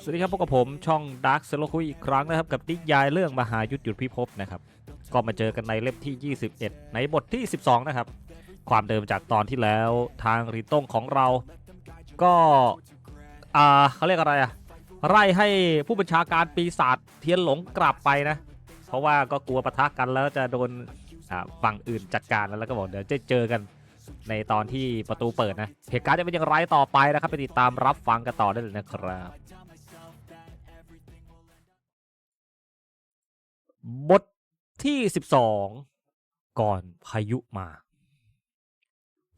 สวัสดีครับพบกับผมช่อง Dark s e l o คุยอีกครั้งนะครับ กับนิยายเรื่องมหายุทธหยุดพิภพนะครับ ก็มาเจอกันในเล่มที่ 21 ในบทที่ 12 นะครับ ความเดิมจากตอนที่แล้วทางริต้งของเรา ก็อ่าเขาเรียกอะไรอะไล่ให้ผู้บัญชาการปีศาจเทียนหลงกลับไปนะ เพราะว่าก็กลัวปะทะกันแล้วจะโดนฝั่งอื่นจัดการแล้วก็บอกเดี๋ยวจะเจอกัน ในตอนที่ประตูเปิดนะเหตุการณ์จะเป็นอย่างไรต่อไปนะครับ ไปติดตามรับฟังกันต่อได้เลยนะครับบทที่ 12 ก่อนพายุมา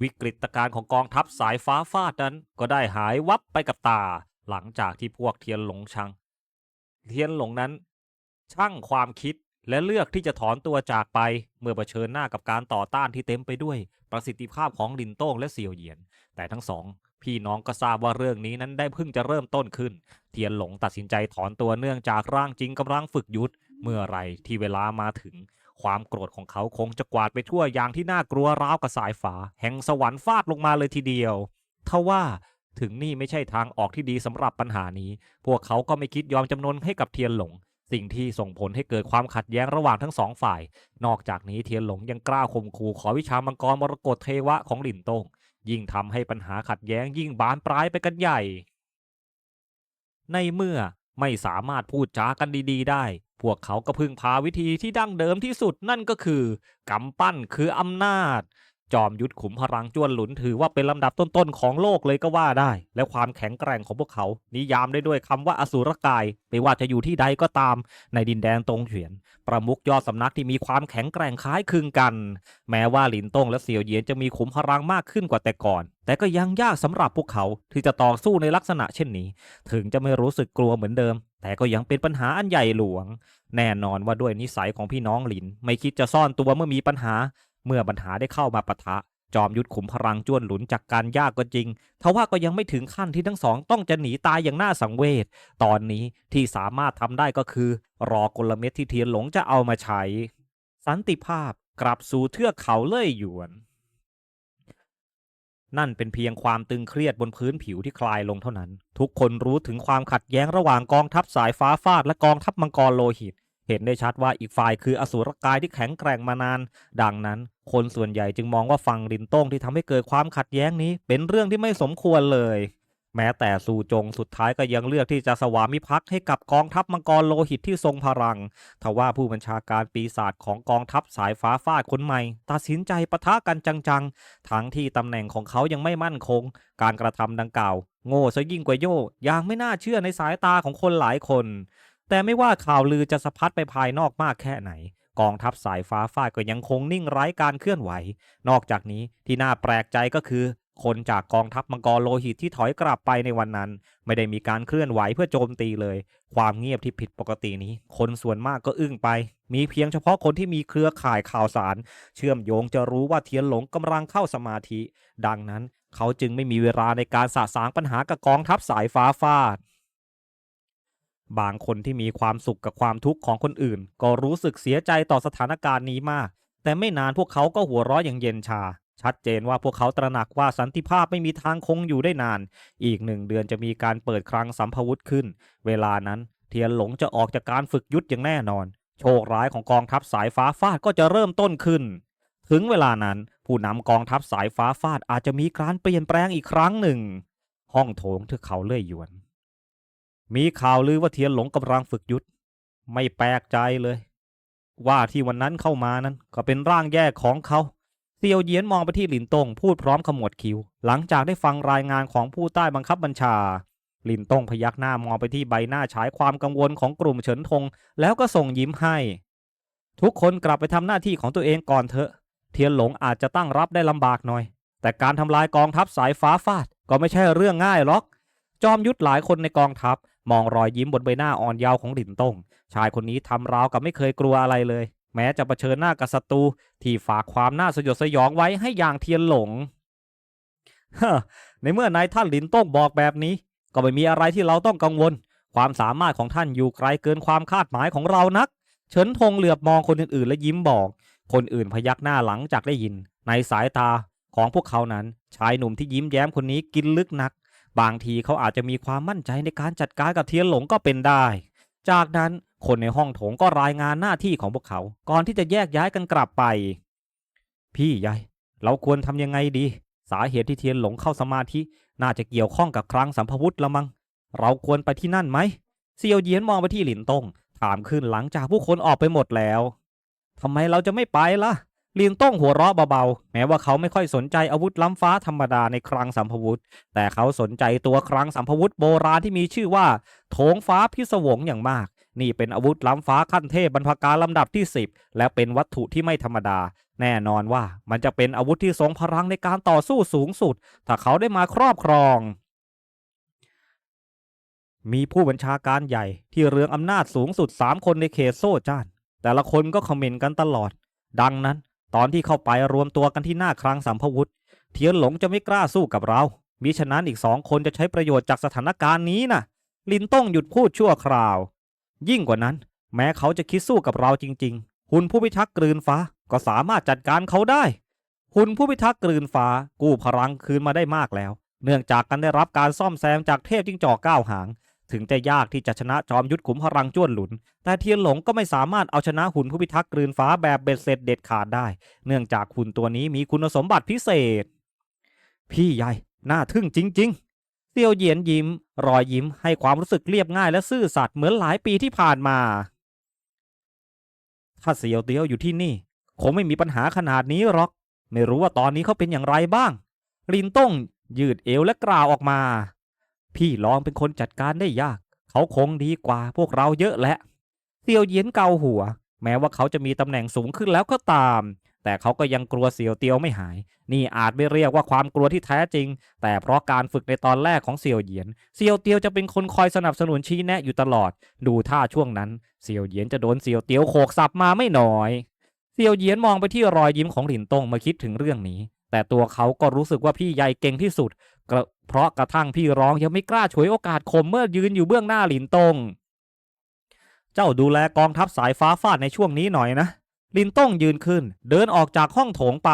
วิกฤตการณ์ของกองทัพสายฟ้าฟาดนั้น ก็ได้หายวับไปกับตา หลังจากที่พวกเทียนหลงชัง เทียนหลงนั้น ช่างความคิด และเลือกที่จะถอนตัวจากไปเมื่อเผชิญหน้ากับการต่อต้านที่เต็มไปด้วยประสิทธิภาพของลินโต้งและเสี่ยวเหยียน แต่ทั้งสอง พี่น้องก็ทราบว่าเรื่องนี้นั้นได้เพิ่งจะเริ่มต้นขึ้น เทียนหลงตัดสินใจถอนตัวเนื่องจากร่างจริงกำลังฝึกยุทธเมื่อไรที่เวลามาถึง ความโกรธของเขาคงจะกวาดไปทั่วอย่างที่น่ากลัวราวกับสายฟ้าแห่งสวรรค์ฟาดลงมาเลยทีเดียวทว่าถึงนี่ไม่ใช่ทางออกที่ดีสำหรับปัญหานี้ พวกเขาก็ไม่คิดยอมจำนนให้กับเทียนหลง สิ่งที่ส่งผลให้เกิดความขัดแย้งระหว่างทั้งสองฝ่าย นอกจากนี้เทียนหลงยังกล้าข่มขู่ขอวิชามังกรมรกตเทวะของหลินตงยิ่งทำให้ปัญหาขัดแย้งยิ่งบานปลายไปกันใหญ่ ในเมื่อไม่สามารถพูดจากันดีๆ ได้ พวกเขาก็พึ่งพาวิธีที่ดั้งเดิมที่สุดนั่นก็คือกำปั้นคืออำนาจ จอมยุทธขุมพลังจ้วนหลุนถือว่าเป็นลำดับต้นๆของโลกเลยก็ว่าได้ และความแข็งแกร่งของพวกเขา นิยามได้ด้วยคำว่าอสูรกาย ไม่ว่าจะอยู่ที่ใดก็ตาม ในดินแดนตรงเฉียน ประมุขยอดสำนักที่มีความแข็งแกร่งคล้ายคลึงกัน แม้ว่าหลินตงและเสี่ยวเหยียนจะมีขุมพลังมากขึ้นกว่าแต่ก่อน แต่ก็ยังยากสำหรับพวกเขาที่จะต่อสู้ในลักษณะเช่นนี้ ถึงจะไม่รู้สึกกลัวเหมือนเดิม แต่ก็ยังเป็นปัญหาอันใหญ่หลวง แน่นอนว่าด้วยนิสัยของพี่น้องหลิน ไม่คิดจะซ่อนตัวเมื่อมีปัญหา เมื่อปัญหาได้เข้ามาปะทะ จอมยุทธขุมพลังจวนหลุนจากการยากก็จริง ทว่าก็ยังไม่ถึงขั้นที่ทั้งสองต้องจะหนีตายอย่างน่าสังเวช ตอนนี้ที่สามารถทำได้ก็คือ รอกลเม็ดที่เทียนหลงจะเอามาใช้ สันติภาพกลับสู่เทือกเขาเล่ยหยวนนั่นเป็นเพียงความตึงเครียดบนพื้นผิวที่คลายลงเท่านั้น ทุกคนรู้ถึงความขัดแย้งระหว่างกองทัพสายฟ้าฟาดและกองทัพมังกรโลหิต เห็นได้ชัดว่าอีกฝ่ายคืออสูรกายที่แข็งแกร่งมานาน ดังนั้น คนส่วนใหญ่จึงมองว่าฝั่งลินโต้งที่ทำให้เกิดความขัดแย้งนี้ เป็นเรื่องที่ไม่สมควรเลย แม้แต่ซูจงสุดท้ายก็ยังเลือกที่จะสวามิภักดิ์ให้กับกองทัพมังกรโลหิตที่ทรงพลัง ทว่าผู้บัญชาการปีศาจของกองทัพสายฟ้าฟาดคนใหม่ ตัดสินใจปะทะกันจังๆ ทั้งที่ตำแหน่งของเขายังไม่มั่นคง การกระทำดังกล่าว โง่ซะยิ่งกว่าโย่อย่างไม่น่าเชื่อในสายตาของคนหลายคน แต่ไม่ว่าข่าวลือจะสะพัดไปภายนอกมากแค่ไหน กองทัพสายฟ้าฟาดก็ยังคงนิ่งไร้การเคลื่อนไหว นอกจากนี้ที่น่าแปลกใจก็คือ คนจากกองทัพมังกรโลหิตที่ถอยกลับไปในวันนั้น ไม่ได้มีการเคลื่อนไหวเพื่อโจมตีเลย ความเงียบที่ผิดปกตินี้ คนส่วนมากก็อึ้งไป มีเพียงเฉพาะคนที่มีเครือข่ายข่าวสาร เชื่อมโยงจะรู้ว่าเทียนหลงกำลังเข้าสมาธิ ดังนั้น เขาจึงไม่มีเวลาในการสะสางปัญหากับกองทัพสายฟ้าฟาด บางคนที่มีความสุขกับความทุกข์ของคนอื่น ก็รู้สึกเสียใจต่อสถานการณ์นี้มาก แต่ไม่นานพวกเขาก็หัวเราะอย่างเย็นชา ชัดเจนว่าพวกเขาตระหนักว่าสันติภาพไม่มีทางคงอยู่ได้นาน อีกหนึ่งเดือนจะมีการเปิดคลังสัมภวุธขึ้น เวลานั้นเทียนหลงจะออกจากการฝึกยุทธอย่างแน่นอน โชคร้ายของกองทัพสายฟ้าฟาดก็จะเริ่มต้นขึ้น ถึงเวลานั้นผู้นำกองทัพสายฟ้าฟาดอาจจะมีการเปลี่ยนแปลงอีกครั้งหนึ่ง ห้องโถงเทือกเขาเลื่อยยวน มีข่าวลือว่าเทียนหลงกำลังฝึกยุทธไม่แปลกใจเลย ว่าที่วันนั้นเข้ามานั้นก็เป็นร่างแยกของเขาเซียวเยียนมองไปที่หลินตงพูดพร้อมขมวดคิ้วหลังจากได้ฟังรายงานของผู้ใต้บังคับบัญชา หลินตงพยักหน้ามองไปที่ใบหน้าฉายความกังวลของกลุ่มเฉินทง แล้วก็ส่งยิ้มให้ ทุกคนกลับไปทำหน้าที่ของตัวเองก่อนเถอะ เทียนหลงอาจจะตั้งรับได้ลำบากหน่อย แต่การทำลายกองทัพสายฟ้าฟาดก็ไม่ใช่เรื่องง่ายหรอก จอมยุทธหลายคนในกองทัพ มองรอยยิ้มบนใบหน้าอ่อนเยาว์ของหลินตงชายคนนี้ทำราวกับไม่เคยกลัวอะไรเลย แม้จะะเผชิญหน้ากับศัตรูที่ฝากความน่าสยดสยองไว้ให้อย่างเทียนหลงในเมื่อนายท่านหลินต้งบอกแบบนี้ ก็ไม่มีอะไรที่เราต้องกังวล ความสามารถของท่านอยู่ไกลเกินความคาดหมายของเรานัก เฉินทงเหลือบมองคนอื่นๆ และยิ้มบอก คนอื่นพยักหน้าหลังจากได้ยิน ในสายตาของพวกเขานั้น ชายหนุ่มที่ยิ้มแย้มคนนี้กินลึกนัก บางทีเขาอาจจะมีความมั่นใจในการจัดการกับเทียนหลงก็เป็นได้ จากนั้นคนในห้องโถงก็รายงานหน้าที่ของพวกเขา ก่อนที่จะแยกย้ายกันกลับไป พี่ใหญ่ เราควรทำยังไงดี สาเหตุที่เทียนหลงเข้าสมาธิน่าจะเกี่ยวข้องกับครั้งสัมภวุธละมัง้งเราควรไปที่นั่นไหมเซียวเยียนมองไปที่หลินตงถามขึ้นหลังจากผู้คนออกไปหมดแล้วทำไมเราจะไม่ไปล่ะ หลินต้งหัวเราะเบาๆ แม้ว่าเขาไม่ค่อยสนใจอาวุธล้ำฟ้าธรรมดาในครั้งสัมภวุธ แต่เขาสนใจตัวครั้งสัมภวุธโบราณที่มีชื่อว่าโถงฟ้าพิศวงอย่างมาก นี่เป็นอาวุธล้ำฟ้าขั้นเทพบรรพการลำดับที่ 10 และเป็นวัตถุที่ไม่ธรรมดา แน่นอนว่ามันจะเป็นอาวุธที่ทรงพลังในการต่อสู้สูงสุด ถ้าเขาได้มาครอบครองมีผู้บัญชาการใหญ่ที่เรืองอำนาจสูงสุด 3 คนในเขตโซ่จ้าน แต่ละคนก็คอมเมนต์กันตลอด ดังนั้น ตอนที่เข้าไปรวมตัวกันที่หน้าคลังสัมภวุธเทียนหลงจะไม่กล้าสู้กับเรา มิฉะนั้นอีกสองคนจะใช้ประโยชน์จากสถานการณ์นี้นะลินต้องหยุดพูดชั่วคราว ยิ่งกว่านั้น แม้เขาจะคิดสู้กับเราจริง ๆ หุ่นผู้พิทักษ์กลืนฟ้าก็สามารถจัดการเขาได้ หุ่นผู้พิทักษ์กลืนฟ้ากู้พลังคืนมาได้มากแล้ว เนื่องจากการได้รับการซ่อมแซมจากเทพจิ้งจอกก้าวหาง ถึงจะยากที่จะชนะจอมยุทธขุมพลังจ้วนหลุน แต่เทียนหลงก็ไม่สามารถเอาชนะหุ่นผู้พิทักษ์กลืนฟ้าแบบเบ็ดเสร็จเด็ดขาดได้ เนื่องจากหุ่นตัวนี้มีคุณสมบัติพิเศษ พี่ใหญ่น่าทึ่งจริง ๆเซียวเหยียนยิ้ม รอยยิ้มให้ความรู้สึกเรียบง่ายและซื่อสัตย์เหมือนหลายปีที่ผ่านมา ถ้าเซียวเตียวอยู่ที่นี่ คงไม่มีปัญหาขนาดนี้หรอก ไม่รู้ว่าตอนนี้เขาเป็นอย่างไรบ้าง ลินต้งยืดเอวและกล่าวออกมา พี่ลองเป็นคนจัดการได้ยาก เขาคงดีกว่าพวกเราเยอะแหละเซียวเยียนเกาหัว แม้ว่าเขาจะมีตำแหน่งสูงขึ้นแล้วก็ตาม แต่เขาก็ยังกลัวเสี่ยวเตียวไม่หาย นี่อาจไม่เรียกว่าความกลัวที่แท้จริง แต่เพราะการฝึกในตอนแรกของเสี่ยวเหยียนเสี่ยวเตียวจะเป็นคนคอยสนับสนุนชี้แนะอยู่ตลอด ดูท่าช่วงนั้นเสี่ยวเหยียนจะโดนเสี่ยวเตียวโขกสับมาไม่น้อยเสี่ยวเหยียนมองไปที่รอยยิ้มของหลินตงมาคิดถึงเรื่องนี้แต่ตัวเขาก็รู้สึกว่าพี่ใหญ่เก่งที่สุดก เพราะกระทั่งพี่ร้องยังไม่กล้าฉวยโอกาสคมเมื่อยืนอยู่เบื้องหน้าหลินตง เจ้าดูแลกองทัพสายฟ้าฟาดในช่วงนี้หน่อยนะลินต้งยืนขึ้น เดินออกจากห้องโถงไป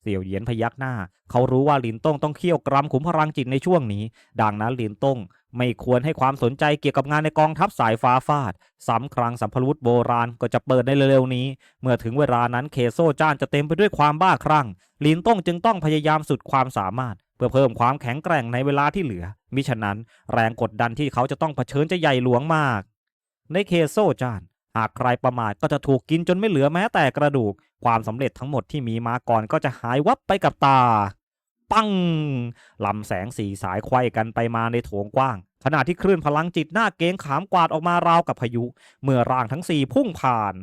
เสี่ยวเหยียนพยักหน้า เขารู้ว่าลินต้งต้องเคี่ยวกรำขุมพลังจิตในช่วงนี้ ดังนั้นลินต้ง ไม่ควรให้ความสนใจเกี่ยวกับงานในกองทัพสายฟ้าฟาดสำครั้งสัมพวุธโบราณก็จะเปิดในเร็วๆนี้ เมื่อถึงเวลานั้นเคโซจ้านจะเต็มไปด้วยความบ้าคลั่ง ลินต้งจึงต้องพยายามสุดความสามารถ เพื่อเพิ่มความแข็งแกร่งในเวลาที่เหลือ มิฉะนั้นแรงกดดันที่เขาจะต้องเผชิญจะใหญ่หลวงมาก ในเคโซจาน หากใครประมาทก็จะถูกกินจนไม่เหลือแม้แต่กระดูก ความสำเร็จทั้งหมดที่มีมาก่อนก็จะหายวับไปกับตา ปังลำแสงสีสายไขว้กันไปมาในโถงกว้าง ขณะที่คลื่นพลังจิตหน้าเกงขามกวาดออกมาราวกับพายุ เมื่อร่างทั้งสี่พุ่งผ่าน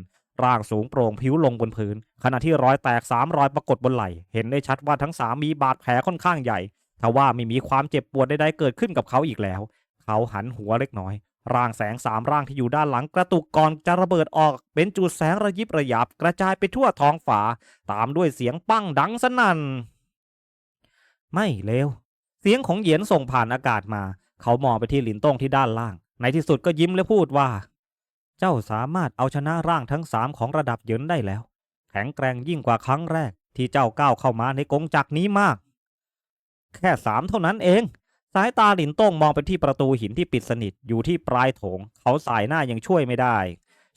ร่างสูงโปร่งผิวลงบนพื้น ขณะที่รอยแตกสามรอยปรากฏบนไหล่เห็นได้ชัดว่าทั้งสามมีบาดแผลค่อนข้างใหญ่ทว่าไม่มีความเจ็บปวดใดๆเกิดขึ้นกับเขาอีกแล้ว เขาหันหัวเล็กน้อย ร่างแสงสามร่างที่อยู่ด้านหลังกระตุกก่อนจะระเบิดออก เป็นจุดแสงระยิบระยับ กระจายไปทั่วท้องฟ้าตามด้วยเสียงปั้งดังสนั่น ไม่เลวเสียงของเหยียนส่งผ่านอากาศมา เขามองไปที่หลินต้งที่ด้านล่าง ในที่สุดก็ยิ้มและพูดว่า เจ้าสามารถเอาชนะร่างทั้งสามของระดับเหยินได้แล้ว แข็งแกร่งยิ่งกว่าครั้งแรก ที่เจ้าก้าวเข้ามาในกงจักรนี้มาก แค่สามเท่านั้นเอง สายตาหลินต้งมองไปที่ประตูหินที่ปิดสนิทอยู่ที่ปลายโถง เขาสายหน้ายังช่วยไม่ได้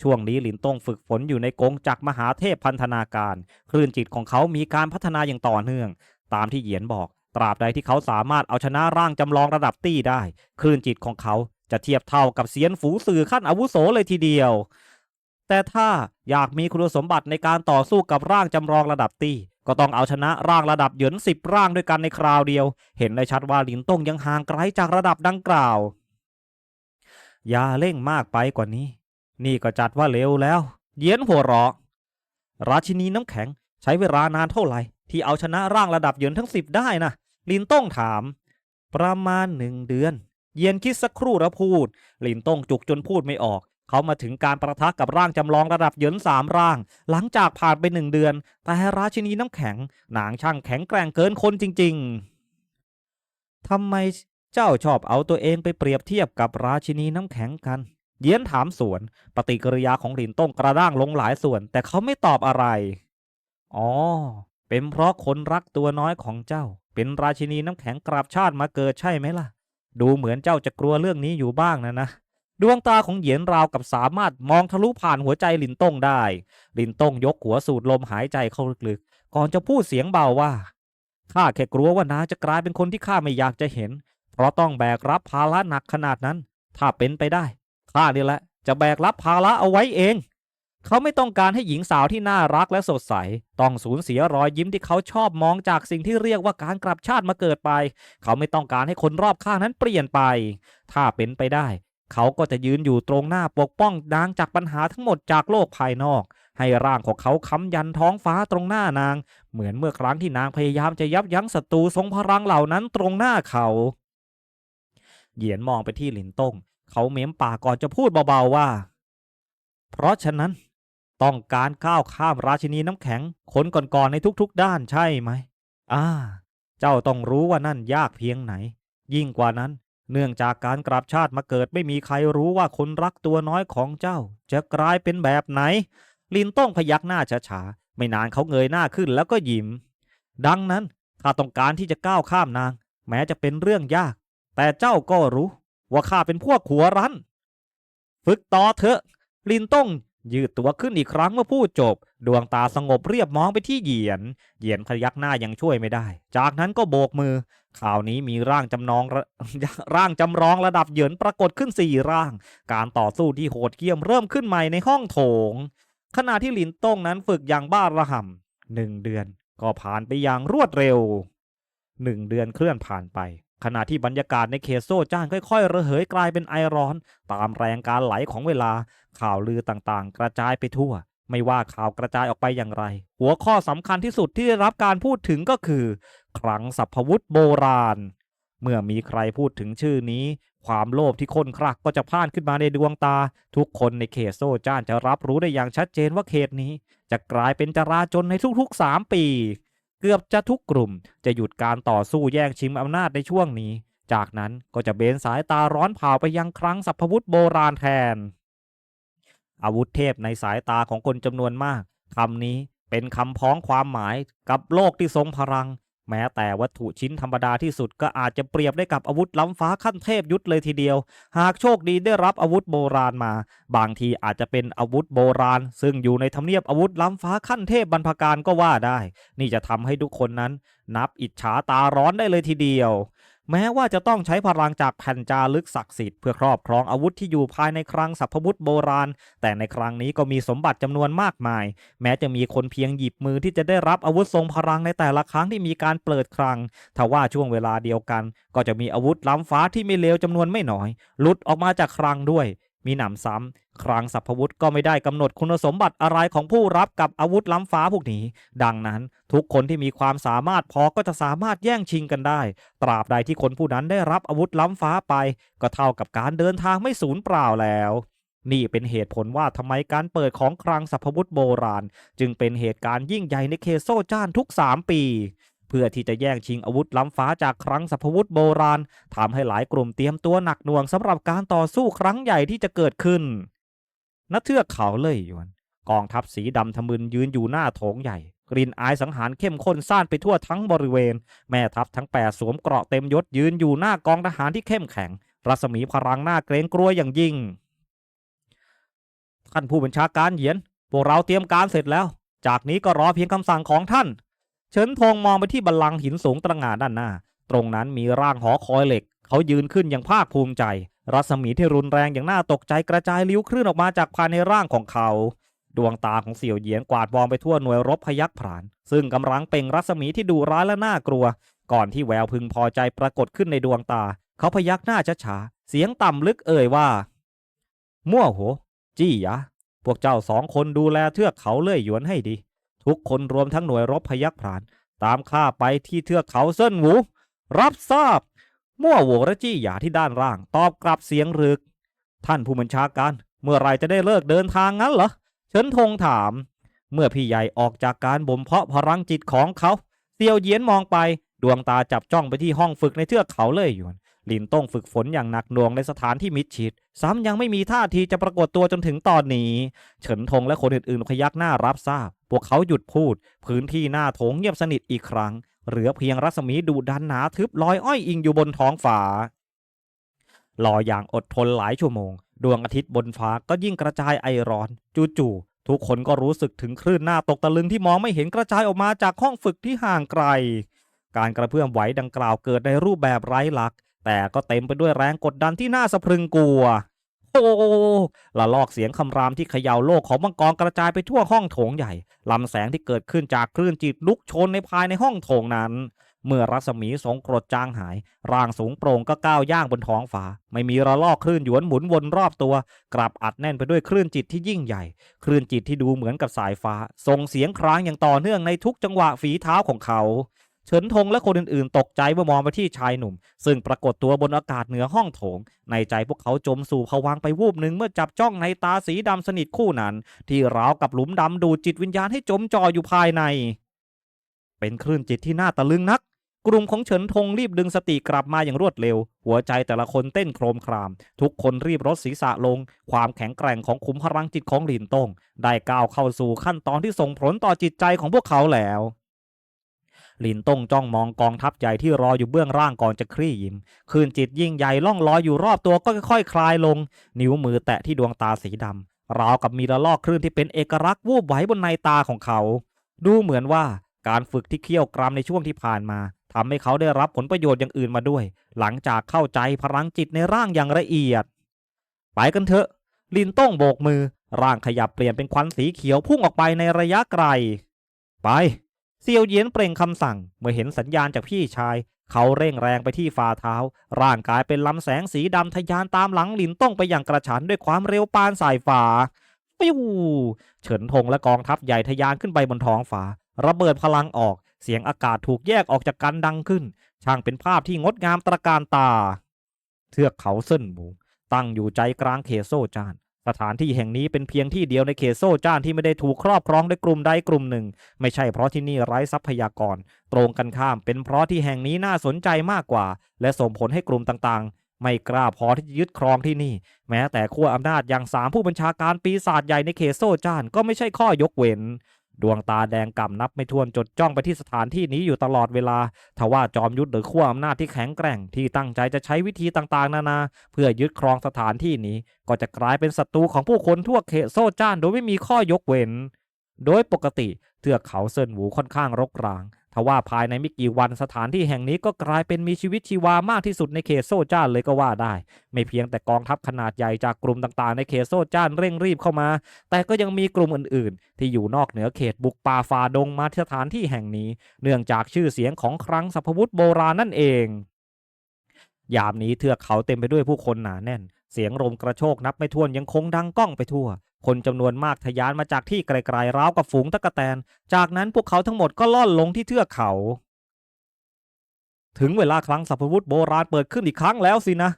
ช่วงนี้หลินต้งฝึกฝนอยู่ในกงจักรมหาเทพพันธนาการ คลื่นจิตของเขามีการพัฒนาอย่างต่อเนื่อง ตามที่เหยียนบอก ตราบใดที่เขาสามารถเอาชนะร่างจำลองระดับตี้ได้ คลื่นจิตของเขาจะเทียบเท่ากับเสียนฝูสื่อขั้นอาวุโสเลยทีเดียว แต่ถ้าอยากมีคุณสมบัติในการต่อสู้กับร่างจำลองระดับตี้ ก็ต้องเอาชนะร่างระดับเหยินสิบร่างด้วยกันในคราวเดียว เห็นได้ชัดว่าหลินต้งยังห่างไกลจากระดับดังกล่าว อย่าเร่งมากไปกว่านี้ นี่ก็จัดว่าเร็วแล้ว เยียนหัวเราะ ราชินีน้ำแข็งใช้เวลานานเท่าไหร่ที่เอาชนะร่างระดับเหยินทั้งสิบได้นะ ลินต้งถาม ประมาณหนึ่งเดือน เยียนคิดสักครู่แล้วพูด ลินต้งจุกจนพูดไม่ออก เขามาถึงการประทะกับร่างจำลองระดับเหยินสามร่าง หลังจากผ่านไปหนึ่งเดือน แต่ราชินีน้ำแข็ง นางช่างแข็งแกร่งเกินคนจริง ๆทำไมเจ้าชอบเอาตัวเองไปเปรียบเทียบกับราชินีน้ำแข็งกันเยียนถามสวน ปฏิกิริยาของหลินต้งกระด้างลงหลายส่วน แต่เขาไม่ตอบอะไร อ๋อ เป็นเพราะคนรักตัวน้อยของเจ้า เป็นราชินีน้ำแข็งกราบชาติมาเกิดใช่ไหมล่ะ ดูเหมือนเจ้าจะกลัวเรื่องนี้อยู่บ้างนะนะ ดวงตาของเหยียนราวกับสามารถมองทะลุผ่านหัวใจลินต้งได้ ลินต้งยกหัวสูดลมหายใจเข้าลึกๆ ก่อนจะพูดเสียงเบาว่าข้าแค่กลัวว่านางจะกลายเป็นคนที่ข้าไม่อยากจะเห็น เพราะต้องแบกรับภาระหนักขนาดนั้น ถ้าเป็นไปได้ข้านี่แหละ จะแบกรับภาระเอาไว้เอง เขาไม่ต้องการให้หญิงสาวที่น่ารักและสดใส ต้องสูญเสียรอยยิ้มที่เขาชอบมองจากสิ่งที่เรียกว่าการกลับชาติมาเกิดไป เขาไม่ต้องการให้คนรอบข้างนั้นเปลี่ยนไป ถ้าเป็นไปได้ เขาก็จะยืนอยู่ตรงหน้าปกป้องนางจากปัญหาทั้งหมดจากโลกภายนอก ให้ร่างของเขาค้ำยันท้องฟ้าตรงหน้านาง เหมือนเมื่อครั้งที่นางพยายามจะยับยั้งศัตรูทรงพลังเหล่านั้นตรงหน้าเขา เหยียนมองไปที่หลินต้งเขาเม้มปากก่อนจะพูดเบาๆว่า เพราะฉะนั้น ต้องการก้าวข้ามราชินีน้ำแข็งคนก่อนๆในทุกๆด้านใช่ไหม อ่า เจ้าต้องรู้ว่านั่นยากเพียงไหน ยิ่งกว่านั้น เนื่องจากการกลับชาติมาเกิดไม่มีใครรู้ว่าคนรักตัวน้อยของเจ้า จะกลายเป็นแบบไหน ลินต้องพยักหน้าช้าๆ ไม่นานเขาเงยหน้าขึ้นแล้วก็ยิ้ม ดังนั้นข้าต้องการที่จะก้าวข้ามนาง แม้จะเป็นเรื่องยาก แต่เจ้าก็รู้ ว่าข้าเป็นพวกขัวรั้น ฝึกต่อเถอะ ลินต้อง ยืดตัวขึ้นอีกครั้งเมื่อพูดจบ ดวงตาสงบเรียบมองไปที่เหยียน เหยียนพยักหน้ายังช่วยไม่ได้ จากนั้นก็โบกมือ ข่าวนี้มีร่างจำนองร,ร่างจำลองระดับเหยินปรากฏขึ้นสี่ร่าง การต่อสู้ที่โหดเหี้ยมเริ่มขึ้นใหม่ในห้องโถง ขณะที่หลินต้งนั้นฝึกอย่างบ้าระห่ำหนึ่งเดือน ก็ผ่านไปอย่างรวดเร็วหนึ่งเดือนเคลื่อนผ่านไป ขณะที่บรรยากาศในเขตโซ่จ้างค่อยๆ ระเหยกลายเป็นไอร้อน ตามแรงการไหลของเวลา ข่าวลือต่างๆ กระจายไปทั่ว ไม่ว่าข่าวกระจายออกไปอย่างไร หัวข้อสำคัญที่สุดที่ได้รับการพูดถึงก็คือ ครั้งสัพพวุธโบราณ เมื่อมีใครพูดถึงชื่อนี้ ความโลภที่ค้นครักก็จะพ่านขึ้นมาในดวงตา ทุกคนในเขตโซ่จ้านจะรับรู้ได้อย่างชัดเจนว่าเขตนี้ จะกลายเป็นจราจนในทุกๆ 3 ปี เกือบจะทุกกลุ่มจะหยุดการต่อสู้แย่งชิงอำนาจในช่วงนี้ จากนั้นก็จะเบนสายตาร้อนเผาไปยังครั้งสัพพวุธโบราณแทน อาวุธเทพในสายตาของคนจำนวนมากคำนี้เป็นคำพ้องความหมายกับโลกที่ทรงพลัง แม้แต่วัตถุชิ้นธรรมดาที่สุดก็อาจจะเปรียบได้กับอาวุธล้ำฟ้าขั้นเทพยุทธเลยทีเดียว หากโชคดีได้รับอาวุธโบราณมา บางทีอาจจะเป็นอาวุธโบราณ ซึ่งอยู่ในทำเนียบอาวุธล้ำฟ้าขั้นเทพบรรพการก็ว่าได้ นี่จะทำให้ทุกคนนั้น นับอิจฉาตาร้อนได้เลยทีเดียว แม้ว่าจะต้องใช้พลังจากแผ่นจารึกศักดิ์สิทธิ์เพื่อครอบครองอาวุธที่อยู่ภายในคลังสัพพวุธโบราณ แต่ในครั้งนี้ก็มีสมบัติจำนวนมากมาย แม้จะมีคนเพียงหยิบมือที่จะได้รับอาวุธทรงพลังในแต่ละครั้งที่มีการเปิดคลังทว่าช่วงเวลาเดียวกัน ก็จะมีอาวุธล้ำฟ้าที่ไม่เลวจำนวนไม่น้อย หลุดออกมาจากคลังด้วย มีหนำซ้ำคลังสัพพวุธก็ไม่ได้กำหนดคุณสมบัติอะไรของผู้รับกับอาวุธล้ำฟ้าพวกนี้ ดังนั้นทุกคนที่มีความสามารถพอก็จะสามารถแย่งชิงกันได้ ตราบใดที่คนผู้นั้นได้รับอาวุธล้ำฟ้าไป ก็เท่ากับการเดินทางไม่สูญเปล่าแล้วนี่เป็นเหตุผลว่าทำไมการเปิดของคลังสัพพวุธโบราณ จึงเป็นเหตุการณ์ยิ่งใหญ่ในเคโซจ้านทุก 3 ปี พื่อที่จะแย่งชิงอาวุธล้ำฟ้าจากครั้งสัพพวุธโบราณทำให้หลายกลุ่มเตรียมตัวหนักหน่วงสำหรับการต่อสู้ครั้งใหญ่ที่จะเกิดขึ้นณเทือกเขาเล่ยยวนกองทัพสีดำทะมึนยืนอยู่หน้าโถงใหญ่ กลิ่นอายสังหารเข้มข้นซ่านไปทั่วทั้งบริเวณ แม่ทัพทั้งแปดสวมเกราะเต็มยศยืนอยู่หน้ากองทหารที่เข้มแข็ง รัศมีพลังหน้าเกรงกลัวอย่างยิ่งท่านผู้บัญชาการเหยียนพวกเราเตรียมการเสร็จแล้ว จากนี้ก็รอเพียงคำสั่งของท่าน เฉินทงมองไปที่บัลลังก์หินสูงตระหง่านด้านหน้า ตรงนั้นมีร่างหอคอยเหล็ก เขายืนขึ้นอย่างภาคภูมิใจ รัศมีที่รุนแรงอย่างน่าตกใจกระจายลิ้วคลื่นออกมาจากภายในร่างของเขา ดวงตาของเสี่ยวเหยียนกวาดมองไปทั่วหน่วยรบพยักผราน ซึ่งกำลังเป่งรัศมีที่ดุร้ายและน่ากลัว ก่อนที่แววพึงพอใจปรากฏขึ้นในดวงตา เขาพยักหน้าช้าๆเสียงต่ำลึกเอ่ยว่า มั่วโหจี้ยะพวกเจ้าสองคนดูแลเทือกเขาเลื่อยหยวนให้ดี ทุกคนรวมทั้งหน่วยรบพยักผราน ตามข้าไปที่เทือกเขาเส้นหวู รับทราบ มั่วโวและจี้หยาที่ด้านล่าง ตอบกลับเสียงรึก ท่านผู้บัญชาการ เมื่อไรจะได้เลิกเดินทางงั้นเหรอเฉินทงถาม เมื่อพี่ใหญ่ออกจากการบ่มเพาะพลังจิตของเขาเซียวเยียนมองไปดวงตาจับจ้องไปที่ห้องฝึกในเทือกเขาเลยหยวนลินต้องฝึกฝนอย่างหนักหน่วงในสถานที่มิดชิด ซ้ำยังไม่มีท่าทีจะปรากฏตัวจนถึงตอนนี้ เฉินทงและคนอื่นๆพยักหน้ารับทราบ พวกเขาหยุดพูด พื้นที่หน้าโถงเงียบสนิทอีกครั้ง เหลือเพียงรัศมีดุดันหนาทึบลอยอ้อยอิงอยู่บนท้องฟ้ารออย่างอดทนหลายชั่วโมง ดวงอาทิตย์บนฟ้าก็ยิ่งกระจายไอร้อน จู่ๆทุกคนก็รู้สึกถึงคลื่นหน้าตกตะลึงที่มองไม่เห็นกระจายออกมาจากห้องฝึกที่ห่างไกล การกระเพื่อมไหวดังกล่าวเกิดในรูปแบบไร้ลัก แต่ก็เต็มไปด้วยแรงกดดันที่น่าสะพรึงกลัว โอ้ละลอกเสียงคำรามที่เขย่าโลกของมังกรกระจายไปทั่วห้องโถงใหญ่ลำแสงที่เกิดขึ้นจากคลื่นจิตลุกโชนในภายในห้องโถงนั้น เมื่อรัศมีสงกรดจางหาย ร่างสูงโปร่งก็ก้าวย่างบนท้องฟ้า ไม่มีระลอกคลื่นหยวนหมุนวนรอบตัว กลับอัดแน่นไปด้วยคลื่นจิตที่ยิ่งใหญ่ คลื่นจิตที่ดูเหมือนกับสายฟ้าส่งเสียงครางอย่างต่อเนื่องในทุกจังหวะฝีเท้าของเขา เฉินทงและคนอื่นๆ ตกใจเมื่อมองไปที่ชายหนุ่ม ซึ่งปรากฏตัวบนอากาศเหนือห้องโถง ในใจพวกเขาจมสู่ภวังไปวูบหนึ่งเมื่อจับจ้องในตาสีดำสนิทคู่นั้น ที่ราวกับหลุมดำดูดจิตวิญญาณให้จมจ่ออยู่ภายใน เป็นคลื่นจิตที่น่าตะลึงนักกลุ่มของเฉินทงรีบดึงสติกลับมาอย่างรวดเร็ว หัวใจแต่ละคนเต้นโครมคราม ทุกคนรีบลดศีรษะลง ความแข็งแกร่งของขุมพลังจิตของหลินตงได้ก้าวเข้าสู่ขั้นตอนที่ส่งผลต่อจิตใจของพวกเขาแล้ว ลินตงจ้องมองกองทัพใหญ่ที่รออยู่เบื้องล่างก่อนจะคลี่ยิ้มคลื่นจิตยิ่งใหญ่ล่องลอยอยู่รอบตัวก็ค่อยๆคลายลง นิ้วมือแตะที่ดวงตาสีดำราวกับมีระลอกคลื่นที่เป็นเอกลักษณ์วูบไหวบนในตาของเขา ดูเหมือนว่าการฝึกที่เคี่ยวกรามในช่วงที่ผ่านมาทำให้เขาได้รับผลประโยชน์อย่างอื่นมาด้วย หลังจากเข้าใจพลังจิตในร่างอย่างละเอียด ไปกันเถอะ ลินต้องโบกมือ ร่างขยับเปลี่ยนเป็นควันสีเขียวพุ่งออกไปในระยะไกล ไป เซียวเยียนเปล่งคำสั่ง เมื่อเห็นสัญญาณจากพี่ชาย เขาเร่งแรงไปที่ฝ่าเท้า ร่างกายเป็นลำแสงสีดำทะยานตามหลังหลินต้องไปอย่างกระชั้นด้วยความเร็วปานสายฟ้าฟิวเฉินธงและกองทัพใหญ่ทะยานขึ้นไปบนท้องฟ้า ระเบิดพลังออก เสียงอากาศถูกแยกออกจากกันดังขึ้น ช่างเป็นภาพที่งดงามตระการตา เทือกเขาเส้นหมูตั้งอยู่ใจกลางเขตโซจาน สถานที่แห่งนี้เป็นเพียงที่เดียวในเขตโซจานที่ไม่ได้ถูกครอบครองโดยกลุ่มใดกลุ่มหนึ่ง ไม่ใช่เพราะที่นี่ไร้ทรัพยากร ตรงกันข้ามเป็นเพราะที่แห่งนี้น่าสนใจมากกว่า และส่งผลให้กลุ่มต่างๆ ไม่กล้าพอที่จะยึดครองที่นี่ แม้แต่ขั้วอำนาจอย่างสามผู้บัญชาการปีศาจใหญ่ในเขตโซจานก็ไม่ใช่ข้อยกเว้น ดวงตาแดงก่ำนับไม่ถ้วนจดจ้องไปที่สถานที่นี้อยู่ตลอดเวลา ทว่าจอมยุทธหรือขั้วอำนาจที่แข็งแกร่งที่ตั้งใจจะใช้วิธีต่างๆ นานา เพื่อยึดครองสถานที่นี้ ก็จะกลายเป็นศัตรูของผู้คนทั่วเขตโซจ้านโดยไม่มีข้อยกเว้น โดยปกติเทือกเขาเซินหูค่อนข้างรกร้าง ทว่าภายในไม่กี่วันสถานที่แห่งนี้ก็กลายเป็นมีชีวิตชีวามากที่สุดในเขตโซจ้านเลยก็ว่าได้ ไม่เพียงแต่กองทัพขนาดใหญ่จากกลุ่มต่างๆ ในเขตโซจ้านเร่งรีบเข้ามา แต่ก็ยังมีกลุ่มอื่นๆ ที่อยู่นอกเหนือเขตบุกป่าฝ่าดงมาที่สถานที่แห่งนี้ เนื่องจากชื่อเสียงของครั้งสรรพวุธโบราณนั่นเองยามนี้เทือกเขาเต็มไปด้วยผู้คนหนาแน่น เสียงลมกระโชกนับไม่ถ้วนยังคงดังก้องไปทั่ว คนจำนวนมากทะยานมาจากที่ไกลๆราวกับฝูงตะกะแตน จากนั้นพวกเขาทั้งหมดก็ล่อนลงที่เทือกเขา ถึงเวลาครั้งสรรพวุธโบราณเปิดขึ้นอีกครั้งแล้วสินะ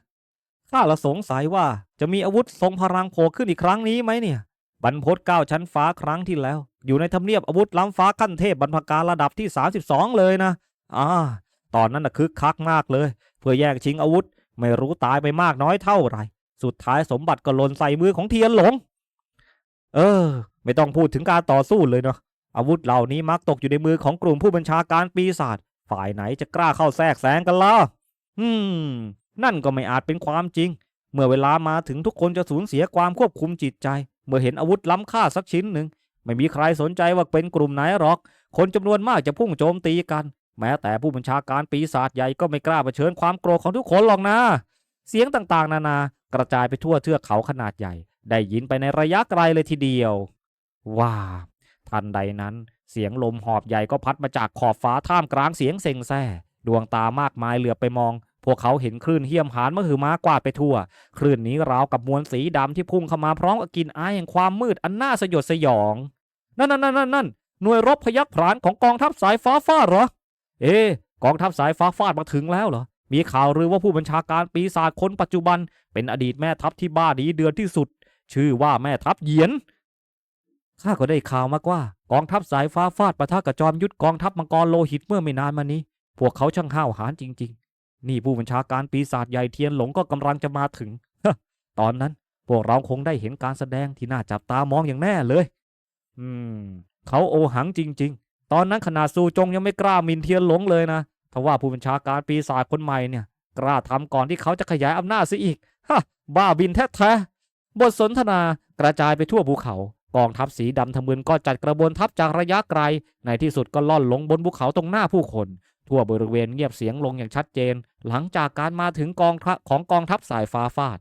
ข้าละสงสัยว่าจะมีอาวุธทรงพลังโผล่ขึ้นอีกครั้งนี้ไหมเนี่ย บรรพตเก้าชั้นฟ้าครั้งที่แล้ว อยู่ในทำเนียบอาวุธล้ำฟ้าขั้นเทพบรรพการระดับที่ 32 เลยนะอ่าตอนนั้นน่ะคึกคักมากเลย เพื่อแย่งชิงอาวุธ ไม่รู้ตายไปมากน้อยเท่าไหร่ สุดท้ายสมบัติก็หล่นใส่มือของเทียนหลง เออ ไม่ต้องพูดถึงการต่อสู้เลยเนาะอาวุธเหล่านี้มักตกอยู่ในมือของกลุ่มผู้บัญชาการปีศาจฝ่ายไหนจะกล้าเข้าแทรกแซงกันล่ะอืม นั่นก็ไม่อาจเป็นความจริง เมื่อเวลามาถึงทุกคนจะสูญเสียความควบคุมจิตใจ เมื่อเห็นอาวุธล้ำค่าสักชิ้นหนึ่งไม่มีใครสนใจว่าเป็นกลุ่มไหนหรอก คนจำนวนมากจะพุ่งโจมตีกัน แม้แต่ผู้บัญชาการปีศาจใหญ่ก็ไม่กล้าเผชิญความโกรธของทุกคนหรอกนะ เสียงต่างๆ นานากระจายไปทั่วเทือกเขาขนาดใหญ่ ได้ยินไปในระยะไกลเลยทีเดียว ว้า ทันใดนั้น เสียงลมหอบใหญ่ก็พัดมาจากขอบฟ้าท่ามกลางเสียงเซ็งแซ่ ดวงตามากมายเหลือบไปมอง พวกเขาเห็นคลื่นเหี้ยมหานมหือมากวาดไปทั่ว คลื่นนี้ราวกับมวลสีดำที่พุ่งเข้ามาพร้อมกับกลินอายแห่งความมืดอันน่าสยดสยอง นั่นนั่นนั่นนั่นหน่วยรบพยักผรานของกองทัพสายฟ้าฟาดเหรอ เอ๊กองทัพสายฟ้าฟาดมาถึงแล้วเหรอ มีข่าวรือว่าผู้บัญชาการปีศาจคนปัจจุบัน เป็นอดีตแม่ทัพที่บ้าดีเดือนที่สุด ชื่อว่าแม่ทัพเหยียนข้าก็ได้ข่าวมากว่า กองทัพสายฟ้าฟาดปะทะกับจอมยุทธกองทัพมังกรโลหิตเมื่อไม่นานมานี้ พวกเขาช่างห้าวหาญจริง ๆ นี่ผู้บัญชาการปีศาจใหญ่เทียนหลงก็กำลังจะมาถึงตอนนั้นพวกเราคงได้เห็นการแสดงที่น่าจับตามองอย่างแน่เลย อืม เขาโอหังจริง ๆ ตอนนั้นขนาดซูจงยังไม่กล้ามินเทียนหลงเลยนะ ทว่าผู้บัญชาการปีศาจคนใหม่เนี่ยกล้าทำก่อนที่เขาจะขยายอำนาจซะอีกฮะบ้าบินแท้ๆบทสนทนากระจายไปทั่วภูเขา กองทัพสีดำทะมึนก็จัดกระบวนทัพจากระยะไกล ในที่สุดก็ล่อนลงบนภูเขาตรงหน้าผู้คน ทั่วบริเวณเงียบเสียงลงอย่างชัดเจน หลังจากการมาถึงกองทัพของกองทัพสายฟ้าฟาด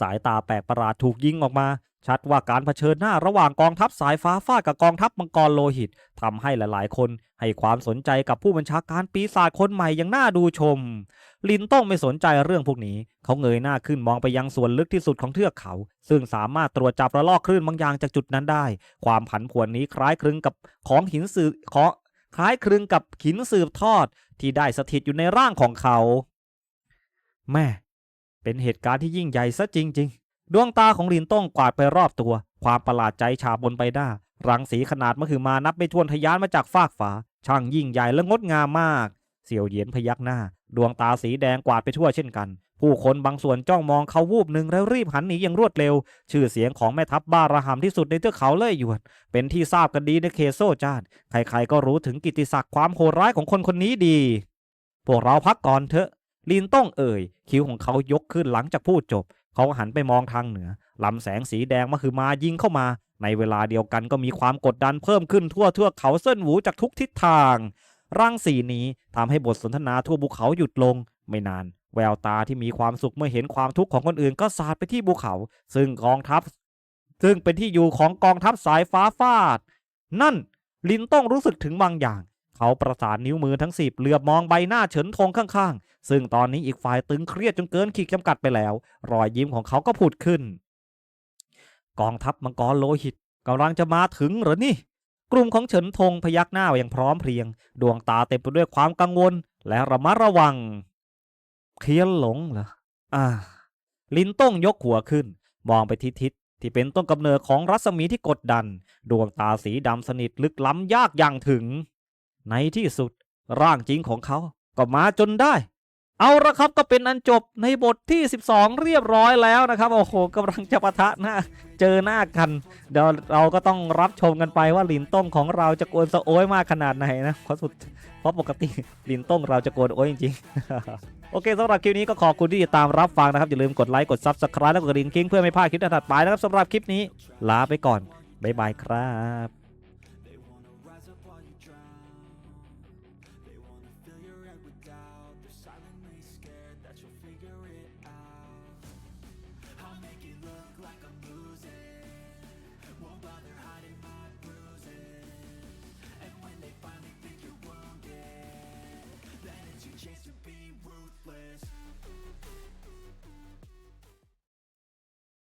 สายตาแปลกประหลาดถูกยิงออกมา ชัดว่าการเผชิญหน้าระหว่างกองทัพสายฟ้าฟาดกับกองทัพมังกรโลหิตทำให้หลายๆ คนให้ความสนใจกับผู้บัญชาการปีศาจคนใหม่อย่างน่าดูชม ลินต้องไม่สนใจเรื่องพวกนี้ เขาเงยหน้าขึ้นมองไปยังส่วนลึกที่สุดของเทือกเขา ซึ่งสามารถตรวจจับระลอกคลื่นบางอย่างจากจุดนั้นได้ ความผันผวนนี้คล้ายคลึงกับของหินสืบของคล้ายคลึงกับหินสืบทอด ที่ได้สถิตอยู่ในร่างของเขา แม่ เป็นเหตุการณ์ที่ยิ่งใหญ่ซะจริง ๆ ดวงตาของลินต้องกวาดไปรอบตัว ความประหลาดใจฉาบบนใบหน้า รังสีขนาดมหึมานับไม่ถ้วนทะยานมาจากฟากฟ้าช่างยิ่งใหญ่และงดงามมาก เสี่ยวเหยียนพยักหน้า ดวงตาสีแดงกวาดไปทั่วเช่นกัน ผู้คนบางส่วนจ้องมองเขาวูบหนึ่งแล้วรีบหันหนีอย่างรวดเร็ว ชื่อเสียงของแม่ทัพบ้าระหำที่สุดในเทือกเขาเล่ยหยวน เป็นที่ทราบกันดีในเขตโซจานใครๆก็รู้ถึงกิตติศักดิ์ความโหดร้ายของคนคนนี้ดี พวกเราพักก่อนเถอะลินต้องเอ่ย คิ้วของเขายกขึ้นหลังจากพูดจบ เขาหันไปมองทางเหนือลำแสงสีแดงมาคือมายิงเข้ามา ในเวลาเดียวกันก็มีความกดดันเพิ่มขึ้นทั่วเทือกเขาเส้นหูจากทุกทิศทาง ร่างสีนี้ทำให้บทสนทนาทั่วภูเขาหยุดลง ไม่นาน แววตาที่มีความสุขเมื่อเห็นความทุกข์ของคนอื่นก็สาดไปที่ภูเขา ซึ่งกองทัพ ซึ่งเป็นที่อยู่ของกองทัพสายฟ้าฟาด นั่นลินต้องรู้สึกถึงบางอย่าง เขาประสานนิ้วมือทั้งสิบเหลือบมองใบหน้าเฉินทงข้างๆ ซึ่งตอนนี้อีกฝ่ายตึงเครียดจนเกินขีดจำกัดไปแล้ว รอยยิ้มของเขาก็ผุดขึ้น กองทัพมังกรโลหิตกำลังจะมาถึงหรือนี่ กลุ่มของเฉินทงพยักหน้าอย่างพร้อมเพรียง ดวงตาเต็มไปด้วยความกังวล และระมัดระวัง เคียนหลงเหรออ่า ลินต้องยกหัวขึ้น มองไปที่ทิศที่เป็นต้นกำเนิดของรัศมีที่กดดัน ดวงตาสีดำสนิทลึกล้ำยากอย่างถึง ในที่สุดร่างจริงของเขาก็มาจนได้ เอาละครับก็เป็นอันจบในบทที่ 12 เรียบร้อยแล้วนะครับ โอ้โหกำลังจะปะทะหน้า เจอหน้ากัน เดี๋ยวเราก็ต้องรับชมกันไปว่าลินต้งของเราจะโกนสะโอยมากขนาดไหนนะเพราะสุดเพราะปกติลินต้งเราจะโกนโอยจริงๆโอเคสำหรับคลิปนี้ก็ขอบคุณที่ติดตามรับฟังนะครับ อย่าลืมกดไลค์กด Subscribe แล้วกดกระดิ่งกิ้งเพื่อไม่พลาดคลิปถัดไปนะครับสำหรับคลิปนี้ลาไปก่อนบ๊ายบายครับ